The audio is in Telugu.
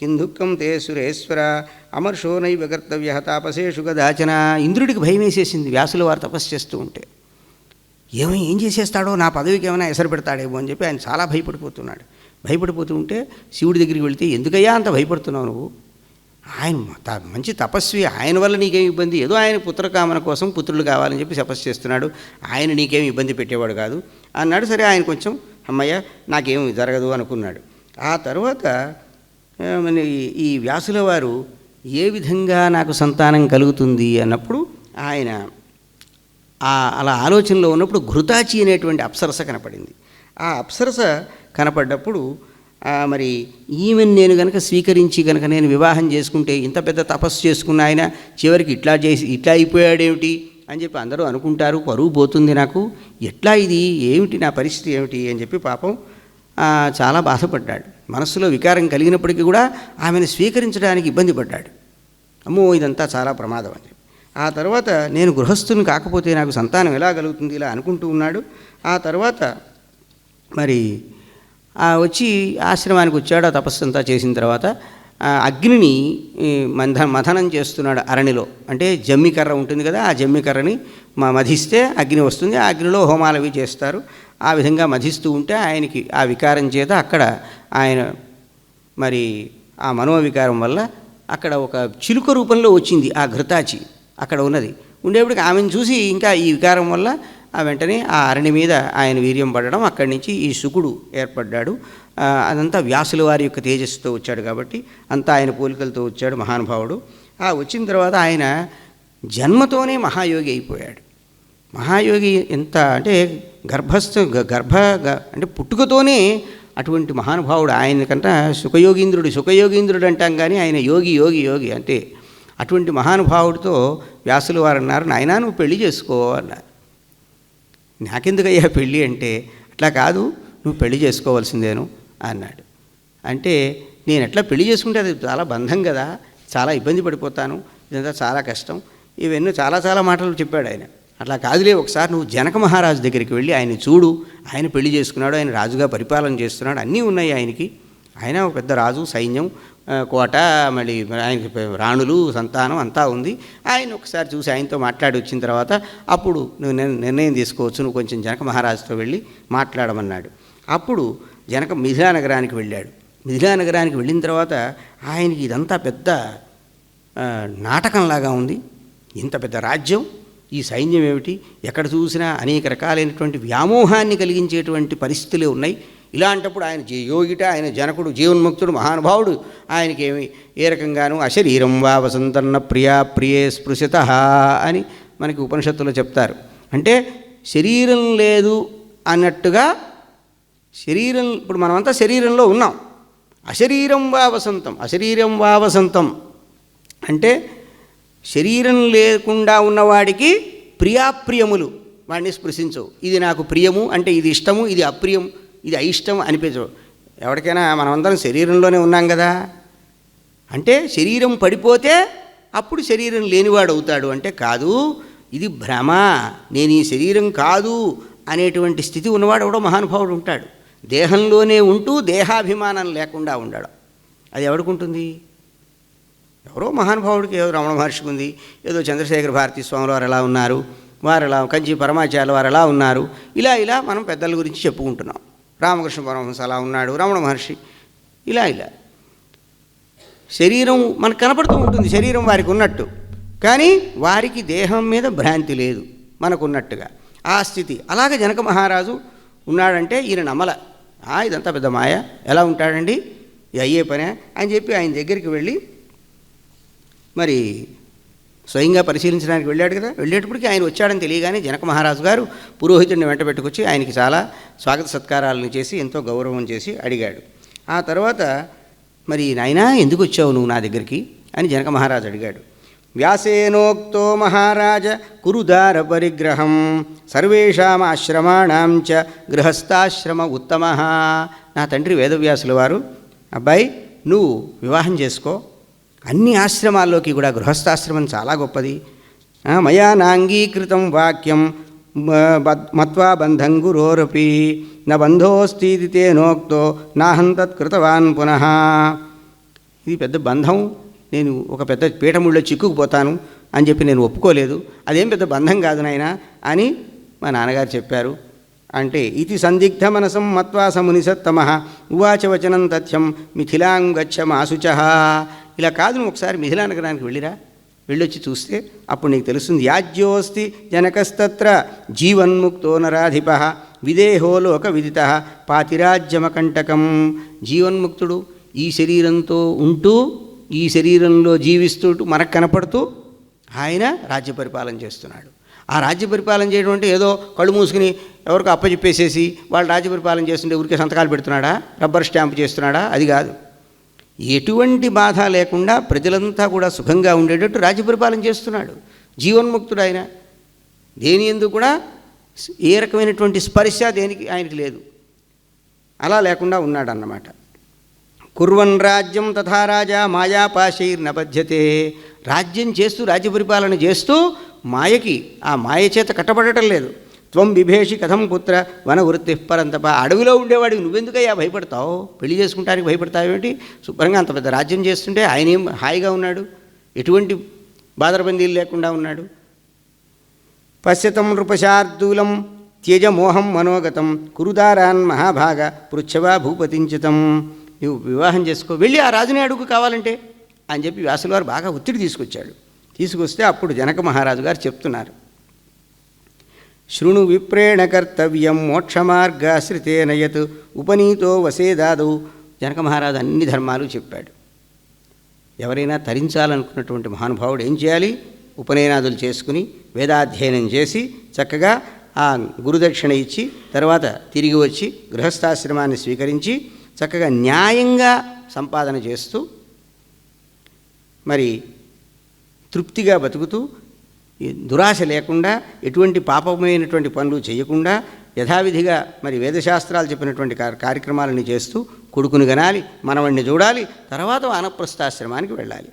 కిం దుఃఖం తే సురేశ్వర అమర్షో నైవ కర్తవ్య తాపసేషు గదాచన. ఇంద్రుడికి భయం వేసేసింది వ్యాసుల వారు తపస్సు చేస్తూ ఉంటే. ఏమో ఏం చేసేస్తాడో నా పదవికి ఏమైనా ఎసరు పెడతాడేమో అని చెప్పి ఆయన చాలా భయపడిపోతున్నాడు. భయపడిపోతూ ఉంటే శివుడి దగ్గరికి వెళితే ఎందుకయ్యా అంత భయపడుతున్నావు నువ్వు? ఆయన మంచి తపస్వి ఆయన వల్ల నీకేం ఇబ్బంది? ఏదో ఆయన పుత్రకామన కోసం పుత్రులు కావాలని చెప్పి తపస్సు చేస్తున్నాడు. ఆయన నీకేం ఇబ్బంది పెట్టేవాడు కాదు. అన్నాడు సరే ఆయన కొంచెం అమ్మయ్య నాకేం జరగదు అనుకున్నాడు. ఆ తర్వాత ఈ- ఈ వ్యాసుల వారు ఏ విధంగా నాకు సంతానం కలుగుతుంది అన్నప్పుడు ఆయన అలా ఆలోచనలో ఉన్నప్పుడు ఘృతాచి అనేటువంటి అప్సరస కనపడింది. ఆ అప్సరస కనపడ్డప్పుడు మరి ఈమెను నేను కనుక స్వీకరించి కనుక నేను వివాహం చేసుకుంటే ఇంత పెద్ద తపస్సు చేసుకున్న ఆయన చివరికి ఇట్లా చేసి ఇట్లా అయిపోయాడేమిటి అని చెప్పి అందరూ అనుకుంటారు పరువు పోతుంది నాకు ఎట్లా ఇది? ఏమిటి నా పరిస్థితి ఏమిటి? అని చెప్పి పాపం చాలా బాధపడ్డాడు. మనస్సులో వికారం కలిగినప్పటికీ కూడా ఆమెను స్వీకరించడానికి ఇబ్బంది పడ్డాడు. అమ్మో ఇదంతా చాలా ప్రమాదం అని చెప్పి. ఆ తర్వాత నేను గృహస్థుని కాకపోతే నాకు సంతానం ఎలా కలుగుతుంది ఇలా అనుకుంటూ ఉన్నాడు. ఆ తర్వాత మరి ఆ వచ్చి ఆశ్రమానికి వచ్చాడు. ఆ తపస్సు అంతా చేసిన తర్వాత ఆ అగ్నిని మంధ మంథ మథనం చేస్తున్నాడు అరణిలో. అంటే జమ్మికర్ర ఉంటుంది కదా ఆ జమ్మికర్రని మధిస్తే అగ్ని వస్తుంది. ఆ అగ్నిలో హోమాలు అవి చేస్తారు. ఆ విధంగా మధిస్తూ ఉంటే ఆయనకి ఆ వికారం చేత అక్కడ ఆయన మరి ఆ మనోవికారం వల్ల అక్కడ ఒక చిలుక రూపంలో వచ్చింది ఆ ఘృతాచి అక్కడ ఉన్నది. ఉండేప్పటికి ఆమెను చూసి ఇంకా ఈ వికారం వల్ల ఆ వెంటనే ఆ అరణి మీద ఆయన వీర్యం పడడం అక్కడి నుంచి ఈ శుకుడు ఏర్పడ్డాడు. అదంతా వ్యాసుల వారి యొక్క తేజస్సుతో వచ్చాడు కాబట్టి అంతా ఆయన పోలికలతో వచ్చాడు మహానుభావుడు. ఆ వచ్చిన తర్వాత ఆయన జన్మతోనే మహాయోగి అయిపోయాడు. మహాయోగి ఎంత అంటే గర్భస్థ గ- గర్భ గ- అంటే పుట్టుకతోనే అటువంటి మహానుభావుడు ఆయనకంట సుఖయోగీంద్రుడు సుఖయోగీంద్రుడు అంటాం కానీ ఆయన యోగి యోగి యోగి అంటే అటువంటి మహానుభావుడితో వ్యాసులు వారు అన్నారు నాయనా నువ్వు పెళ్ళి చేసుకో అన్నారు. నాకెందుకయ్యా పెళ్ళి అంటే అట్లా కాదు నువ్వు పెళ్ళి చేసుకోవాల్సిందేను అన్నాడు. అంటే నేను ఎట్లా పెళ్ళి చేసుకుంటే అది చాలా బంధం కదా చాలా ఇబ్బంది పడిపోతాను ఇదంతా చాలా కష్టం ఇవన్నీ చాలా చాలా మాటలు చెప్పాడు ఆయన. అట్లా కాదులే ఒకసారి నువ్వు జనక మహారాజు దగ్గరికి వెళ్ళి ఆయన చూడు ఆయన పెళ్ళి చేసుకున్నాడు ఆయన రాజుగా పరిపాలన చేస్తున్నాడు అన్నీ ఉన్నాయి ఆయనకి. ఆయన ఒక పెద్ద రాజు సైన్యం కోట మళ్ళీ ఆయనకి రాణులు సంతానం అంతా ఉంది. ఆయన ఒకసారి చూసి ఆయనతో మాట్లాడి వచ్చిన తర్వాత అప్పుడు నువ్వు నిర్ణయం తీసుకోవచ్చు నువ్వు కొంచెం జనక మహారాజుతో వెళ్ళి మాట్లాడమన్నాడు. అప్పుడు జనక మిథిలా నగరానికి వెళ్ళాడు. మిథిలా నగరానికి వెళ్ళిన తర్వాత ఆయనకి ఇదంతా పెద్ద నాటకంలాగా ఉంది. ఇంత పెద్ద రాజ్యం ఈ సైన్యం ఏమిటి? ఎక్కడ చూసినా అనేక రకాలైనటువంటి వ్యామోహాన్ని కలిగించేటువంటి పరిస్థితులే ఉన్నాయి. ఇలాంటప్పుడు ఆయన జీ- యోగిట ఆయన జనకుడు జీవన్ముక్తుడు మహానుభావుడు ఆయనకి ఏమి ఏ రకంగానూ అశరీరం వా వసంతన్న ప్రియా ప్రియే స్పృశత అని మనకి ఉపనిషత్తులో చెప్తారు. అంటే శరీరం లేదు అన్నట్టుగా శరీరం ఇప్పుడు మనమంతా శరీరంలో ఉన్నాం. అశరీరం వా వసంతం అశరీరం వా వసంతం అంటే శరీరం లేకుండా ఉన్నవాడికి ప్రియాప్రియములు వాడిని స్పృశించవు. ఇది నాకు ప్రియము అంటే ఇది ఇష్టము ఇది అప్రియం ఇది అయిష్టం అనిపించవు. ఎవరికైనా మనమందరం శరీరంలోనే ఉన్నాం కదా. అంటే శరీరం పడిపోతే అప్పుడు శరీరం లేనివాడు అవుతాడు అంటే కాదు ఇది భ్రమ నేను ఈ శరీరం కాదు అనేటువంటి స్థితి ఉన్నవాడు ఎవడో మహానుభావుడు ఉంటాడు. దేహంలోనే ఉంటూ దేహాభిమానం లేకుండా ఉండడం. అది ఎవడుకుంటుంది ఎవరో మహానుభావుడికి ఏదో రమణ మహర్షికి ఉంది ఏదో చంద్రశేఖర భారతీ స్వాములు వారు ఎలా ఉన్నారు వారు ఎలా కంచి పరమాచార్యులు వారు ఎలా ఉన్నారు ఇలా ఇలా మనం పెద్దల గురించి చెప్పుకుంటున్నాం. రామకృష్ణ పరమహంస అలా ఉన్నాడు రమణ మహర్షి ఇలా ఇలా. శరీరం మనకు కనపడుతూ ఉంటుంది శరీరం వారికి ఉన్నట్టు. కానీ వారికి దేహం మీద భ్రాంతి లేదు మనకున్నట్టుగా. ఆ స్థితి. అలాగే జనక మహారాజు ఉన్నాడంటే ఈయన నమ్మల "ఆ, ఇదంతా పెద్ద మాయ. ఎలా ఉంటాడండి? అయ్యే పనే అని చెప్పి ఆయన దగ్గరికి వెళ్ళి మరి స్వయంగా పరిశీలించడానికి వెళ్ళాడు కదా. వెళ్ళేటప్పటికి ఆయన వచ్చాడని తెలియగానే జనక మహారాజు గారు పురోహితుడిని వెంట పెట్టుకొచ్చి ఆయనకి చాలా స్వాగత సత్కారాలను చేసి ఎంతో గౌరవం చేసి అడిగాడు. ఆ తర్వాత మరి నాయనా ఎందుకు వచ్చావు నువ్వు నా దగ్గరికి? అని జనక మహారాజు అడిగాడు. వ్యాసేనోక్తో మహారాజ కురుదార పరిగ్రహం సర్వేషాం ఆశ్రమాణం చ గృహస్థాశ్రమ ఉత్తమ. నా తండ్రి వేదవ్యాసుల వారు అబ్బాయి నువ్వు వివాహం చేసుకో అన్ని ఆశ్రమాల్లోకి కూడా గృహస్థాశ్రమం చాలా గొప్పది. మయా నాంగీకృతం వాక్యం మత్వా బంధం గురోరపి న బంధోస్తి తే నోక్తో నాహం తత్కృతవాన్ పునః. ఇది పెద్ద బంధం. నేను ఒక పెద్ద పీఠముళ్ళో చిక్కుకుపోతాను అని చెప్పి నేను ఒప్పుకోలేదు. అదేం పెద్ద బంధం కాదు నాయన అని మా నాన్నగారు చెప్పారు. అంటే ఇది సందిగ్ధ మనసం మత్వా సమునిసత్తమ ఉవాచవచనం తథ్యం మిథిలాం గచ్చమాశుచ ఇలా కాదు నువ్వు ఒకసారి మిథిలా నగరానికి వెళ్ళిరా. వెళ్ళొచ్చి చూస్తే అప్పుడు నీకు తెలుస్తుంది యాజ్యోస్తి జనకస్తత్ర జీవన్ముక్తో నరాధిప విదేహో లోక విదిత పాతిరాజ్యమకంటకం. జీవన్ముక్తుడు ఈ శరీరంతో ఉంటూ ఈ శరీరంలో జీవిస్తూ మనకు కనపడుతూ ఆయన రాజ్య పరిపాలన చేస్తున్నాడు. ఆ రాజ్య పరిపాలన చేయడం అంటే ఏదో కళ్ళు మూసుకుని ఎవరికో అప్పచెప్పేసేసి వాళ్ళు రాజ్య పరిపాలన చేస్తుంటే ఊరికే సంతకాలు పెడుతున్నాడా? రబ్బర్ స్టాంప్ చేస్తున్నాడా? అది కాదు. ఎటువంటి బాధ లేకుండా ప్రజలంతా కూడా సుఖంగా ఉండేటట్టు రాజ్య పరిపాలన చేస్తున్నాడు. జీవన్ముక్తుడు ఆయన. దేని ఎందుకు కూడా ఏ రకమైనటువంటి స్పర్శ దేనికి ఆయనకి లేదు. అలా లేకుండా ఉన్నాడన్నమాట. కుర్వన్ రాజ్యం తథా రాజా మాయాపాశైర్నపద్యతే రాజ్యం చేస్తూ రాజ్య పరిపాలన చేస్తూ మాయకి ఆ మాయ చేత కట్టబడటం లేదు. త్వం విభేషి కథం పుత్ర వనవృత్తి పరంతప. అడవిలో ఉండేవాడికి నువ్వెందుకయ్యా భయపడతావు? పెళ్ళి చేసుకుంటానికి భయపడతావేంటి శుభ్రంగా అంత పెద్ద రాజ్యం చేస్తుంటే ఆయన ఏం హాయిగా ఉన్నాడు? ఎటువంటి బాదరబందీలు లేకుండా ఉన్నాడు? పశ్యతం నృపశార్దూలం త్యజమోహం మనోగతం కురుదారాన్ మహాభాగ పృచ్ఛవా భూపతించితం. నువ్వు వివాహం చేసుకో వెళ్ళి ఆ రాజుని అడుగు కావాలంటే అని చెప్పి వ్యాసుల వారు బాగా ఒత్తిడి తీసుకొచ్చాడు. తీసుకొస్తే అప్పుడు జనక మహారాజు గారు చెప్తున్నారు. శృణు విప్రేణ కర్తవ్యం మోక్షమార్గాశ్రితేన యత్ ఉపనీతో వసేదాదు. జనక మహారాజు అన్ని ధర్మాలు చెప్పాడు. ఎవరైనా తరించాలనుకున్నటువంటి మహానుభావుడు ఏం చేయాలి? ఉపనయనాదులు చేసుకుని వేదాధ్యయనం చేసి చక్కగా ఆ గురుదక్షిణ ఇచ్చి తర్వాత తిరిగి వచ్చి గృహస్థాశ్రమాన్ని స్వీకరించి చక్కగా న్యాయంగా సంపాదన చేస్తూ మరి తృప్తిగా బతుకుతూ దురాశ లేకుండా ఎటువంటి పాపమైనటువంటి పనులు చేయకుండా యథావిధిగా మరి వేదశాస్త్రాలు చెప్పినటువంటి కార్యక్రమాలని చేస్తూ కొడుకుని గనాలి మనవణ్ణి చూడాలి తర్వాత వానప్రస్థాశ్రమానికి వెళ్ళాలి.